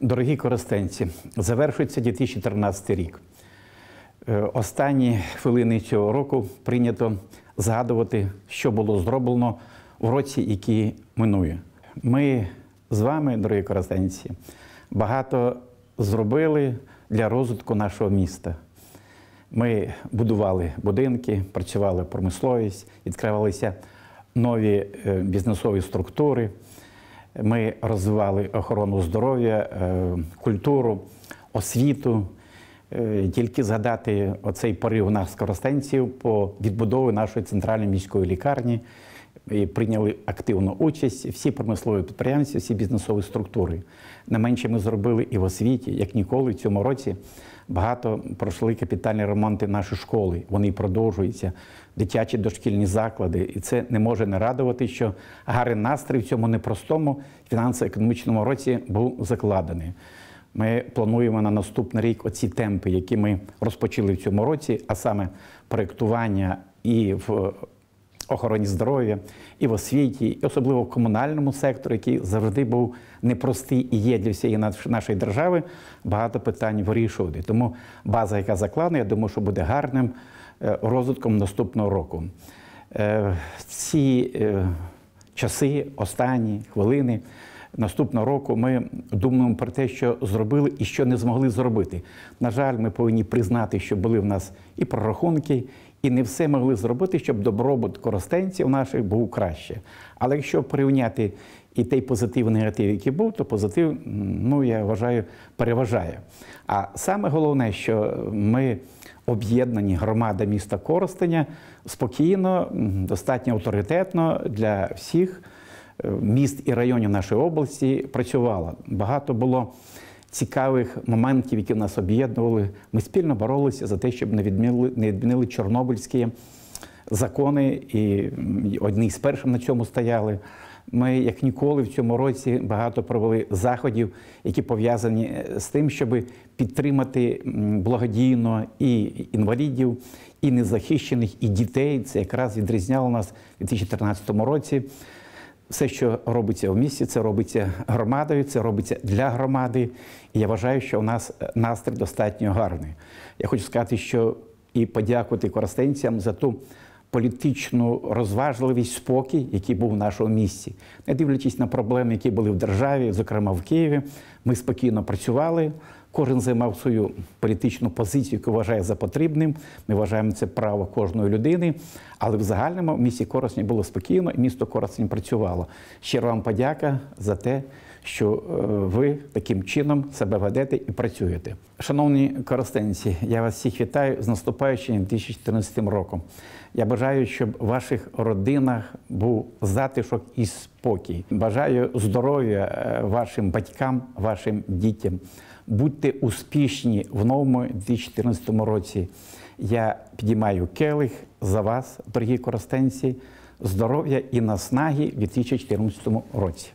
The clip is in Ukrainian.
Дорогі користенці, завершується 2013 рік. Е, Останні хвилини цього року прийнято згадувати, що було зроблено в році, який минує. Ми з вами, дорогі користенці, багато зробили для розвитку нашого міста. Ми будували будинки, працювали промисловість, відкривалися нові е, бізнесові структури. Ми розвивали охорону здоров'я, е, культуру, освіту. Е, Тільки згадати оцей порив нас коростенців по відбудові нашої центральної міської лікарні. Прийняли активну участь всі промислові підприємці, всі бізнесові структури. Не менше ми зробили і в освіті, як ніколи в цьому році. Багато пройшли капітальні ремонти наші школи. Вони продовжуються, дитячі дошкільні заклади. І це не може не радувати, що гарний настрій в цьому непростому фінансово-економічному році був закладений. Ми плануємо на наступний рік оці темпи, які ми розпочали в цьому році, а саме проєктування і в охороні здоров'я, і в освіті, і особливо в комунальному секторі, який завжди був непростий і є для всієї нашої держави, багато питань вирішувати. Тому база, яка закладена, я думаю, що буде гарним е, розвитком наступного року. Е, Ці е, часи, останні хвилини наступного року ми думаємо про те, що зробили і що не змогли зробити. На жаль, ми повинні признати, що були в нас і прорахунки, і не все могли зробити, щоб добробут коростенців наших був краще. Але якщо порівняти і той позитив, і негатив, який був, то позитив, ну я вважаю, переважає. А саме головне, що ми об'єднані громада міста Коростеня спокійно, достатньо авторитетно для всіх міст і районів нашої області працювала. Багато було цікавих моментів, які нас об'єднували. Ми спільно боролися за те, щоб не відмінили, не відмінили чорнобильські закони, і одні з перших на цьому стояли. Ми, як ніколи, в цьому році багато провели заходів, які пов'язані е, з тим, щоб підтримати благодійно і інвалідів, і незахищених, і дітей. Це якраз відрізняло нас у 2013 році. Все, що робиться в місті, це робиться громадою, це робиться для громади. І я вважаю, що у нас е, настрій достатньо гарний. Я хочу сказати, що і подякувати користенцям за ту політичну розважливість, спокій, який був в нашому місті. Не дивлячись на проблеми, які були в державі, зокрема в Києві, ми спокійно працювали. Кожен займав свою політичну позицію, яку вважає за потрібним. Ми вважаємо це право кожної людини. Але в загальному в місті Коростень було спокійно, і місто Коростень працювало. Щиро вам подяка за те, що е, ви таким чином себе ведете і працюєте. Шановні коростенці, я вас всіх вітаю з наступаючим 2014 роком. Я бажаю, щоб в ваших родинах був затишок і спокій. Бажаю здоров'я е, вашим батькам, вашим дітям. Будьте успішні в новому 2014 році. Я підіймаю келих за вас, дорогі коростенці, здоров'я і наснаги в 2014 році.